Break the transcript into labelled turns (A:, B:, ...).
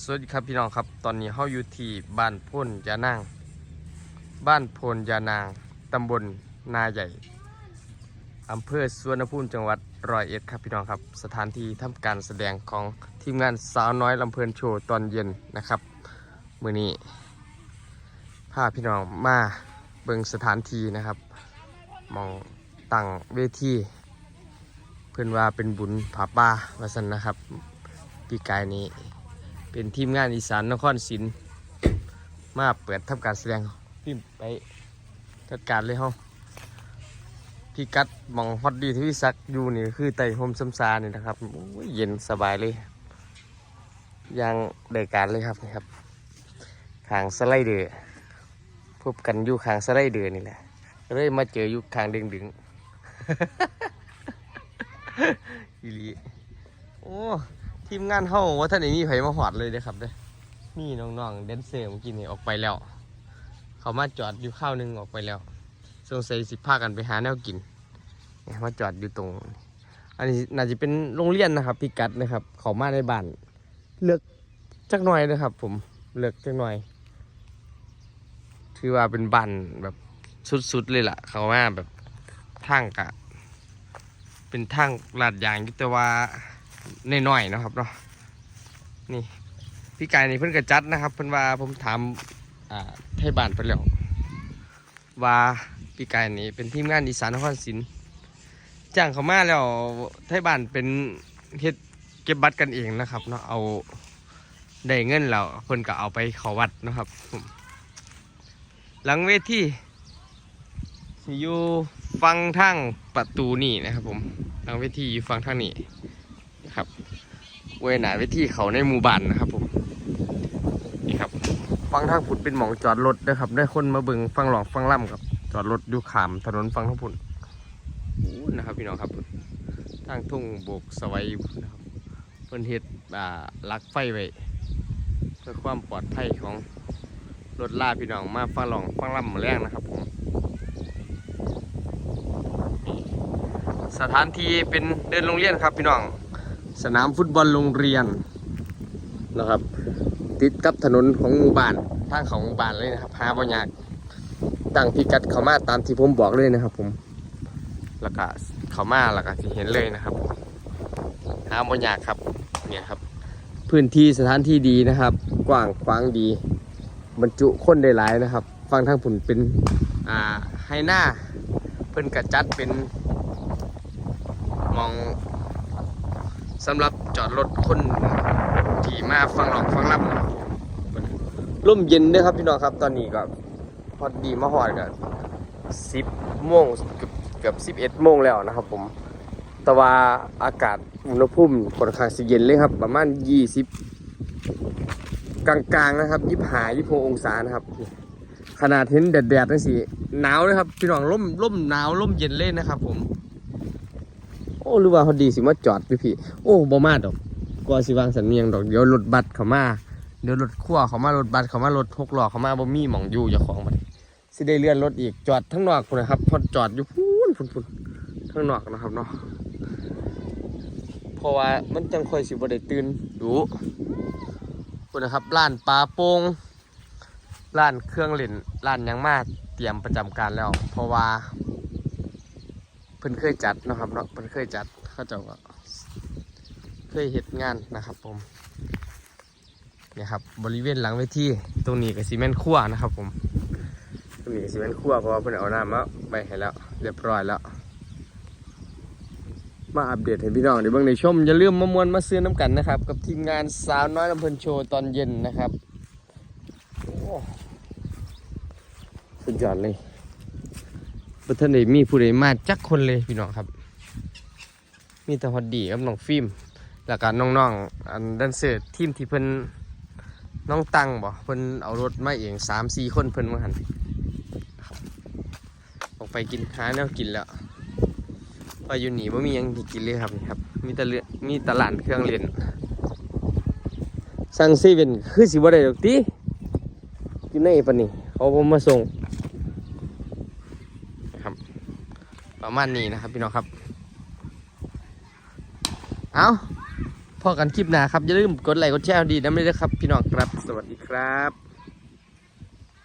A: สวัสดีครับพี่น้องครับ ตอนนี้เฮาอยู่ที่บ้านพ่นยานาง บ้านพนยานาง ตำบลนาใหญ่ อำเภอสุวรรณภูมิจังหวัดร้อยเอ็ดครับพี่น้องครับ สถานที่ทำการแสดงของทีมงานสาวน้อยลำเพลินโชว์ตอนเย็นนะครับ มือนี้พาพี่น้องมาเบิ่งสถานที่นะครับ มองตั้งเวทีเพื่อนว่าเป็นบุญผาป่าวาสันนะครับ ปีกายนี้ เป็นทีมงานอีสานนครศรีมาเปิดทำการแสดงพี่ไปจัดการเลยเฮาพี่กัดมองฮอตดีที่ซักอยู่นี่คือไต่โฮมซัมซานี่นะครับโอ้ยเย็นสบายเลยยางเดการเลยครับนี่ครับขางสไลเดอร์พบกันอยู่ขางสไลเดอร์นี่แหละเลยมาเจออยู่ขางดึงดึงอีลีโอ้ ทีมงานเฮาว่าท่านไหนมีไผมาหอดเลยเด้อครับเด้อนี่น้องๆแดนเซอร์เมื่อกี้นี่ออกไปแล้ว เขามาจอดอยู่ข้าวหนึงออกไปแล้วสงสัยสิพากันไปหาแนวกินเนี่ยมาจอดอยู่ตรง อันนี้น่าจะเป็นโรงเรียนนะครับพิกัดนะครับ เขามาในบ้านเลือกจักหน่อยนะครับ ผมเลือกจักหน่อย ถือว่าเป็นบ้านแบบสุดๆเลยล่ะ เขามาแบบทางกะ เป็นทางลาดยางยู่ตว่า น้อยๆนะครับเนาะนี่พี่กายนี่เพิ่นกระจัดนะครับ เพิ่นว่าผมถามอ่าไทยบ้านไปแล้วว่าพี่กายนี่เป็นทีมงานอีสานนครศรีจ้างเขามาแล้วไทยบ้านเป็นเฮ็ดเก็บบัตรกันเองนะครับเนาะเอาได้เงินแล้วเพิ่นก็เอาไปเขาวัดนะครับผมหลังเวทีอยู่ฟังทางประตูนี่นะครับผมหลังเวทีอยู่ฟังทางนี้ ครับเวหนาเวทีเขาในหมู่บ้านนะครับผมนี่ครับฟังทางผุดเป็นหมองจอดรถนะครับ ได้คนมาเบิงฟังหลองฟังล่ำครับ จอดรถอยู่ขามถนนฟังทางผุนอู้นะครับพี่น้องครับ ทางทุ่งโบกสวัยนะครับเพิ่นเฮ็ดอ่าลักไฟไว้เพื่อความปลอดภัยของรถล่าพี่น้องมาฟังหลองฟังล่ำมาแรงนะครับผมสถานที่เป็นเดินโรงเรียนครับพี่น้อง สนามฟุตบอลโรงเรียนนะครับ ติดกับถนนของหมู่บ้านทางของหมู่บ้านเลยนะครับหาบ่ยากตั้งพิกัดเขามาตามที่ผมบอกเลยนะครับ ผมแล้วก็เขามาแล้วก็สิเห็นเลยนะครับหาบ่ยากครับเนี่ยครับ พื้นที่สถานที่ดีนะครับ กว้างขวางดี บรรจุคนได้หลายนะครับฟังทางผุนเป็นอ่าไฮหน้าเพิ่นกระจัดเป็นมอง สำหรับจอดรถคนที่มาฟังหลอกฟังรับร่มเย็นด้วยครับพี่น้องครับตอนนี้ก็พอดีมาหอดกันสิบโมงเกือบเกือบสิบเอ็ดโมงแล้วนะครับผม แต่ว่าอากาศอุณหภูมิค่อนข้างสิเย็นเลยครับ ประมาณยี่สิบกลางๆนะครับยี่หายี่หกองศานะครับ ขนาดเห็นแดดๆนั่นสิหนาวเลยครับ พี่น้องร่มร่มหนาวร่มเย็นเลยนนะครับผม อ้หรือว่าเขาดีสิมาจอดพี่พี่โอ้บ่มาดอกกลัวสิวางสันเมียงดอกเดี๋ยวรถบัสเขามาเดี๋ยวรถขั้วเขามารถบัสเขามารถหกล้อเขามาบ่มีหมองอยู่เจ้าของบันสิได้เลื่อนรถอีกจอดทั้งนอกคนนะครับพอจอดอยู่พูนพุ่นพุ่นทั้งนอกนะครับเนาะเพราะว่ามันจังค่อยสิบ่ได้ตื่นดูพุ่นะครับร้านปลาโป่งร้านเครื่องเล่นร้านยังมาเตรียมประจำการแล้ว เพราะว่า เพิ่นเคยจัดนะครับเนาะเพิ่นเคยจัดเขาเจ้าก็เคยเฮ็ดงานนะครับ ผมเนี่ยครับบริเวณหลังเวทีตรงนี้ก็ซีเมนต์ขั้วนะครับ ผมตรงนี้ก็ซีเมนต์ขั้วเพราะว่าเพิ่นเอาน้ำมาไปให้แล้ว เรียบร้อยแล้ว มาอัปเดตให้พี่น้องได้เบิ่งในชมอย่าลืมมามวนมาซื้อน้ำกันนะครับ กับทีมงานสาวน้อยลำเพลินโชว์ตอนเย็นนะครับโอ้สุดยอดเลย บ่ทันได้มีผู้ใดมาจักคนเลยพี่น้องครับ มีแต่ฮอดดีกับน้องฟิล์มแล้วก็น้องๆอันดันเซอร์ทีมที่เพิ่นน้องตังบ่เพิ่นเอารถมาเอง3 4คนเพิ่นมาหันออกไปกินหาแนวกินแล้วเพอยู่นี่บ่มียังให้กินเลยครับนี่ครับ มีต่เรือมีตลาดเครื่องเล่นสั่งเซเว่นคือสิบ่ได้ดอกติอยู่ในปานนี้เขาบ่มาส่ง ประมาณนี้นะครับ พี่น้องครับ เอาพอกันคลิปหน้าครับ อย่าลืมกดไลค์กดแชร์ดีนะไม่ได้ครับ พี่น้องครับ สวัสดีครับ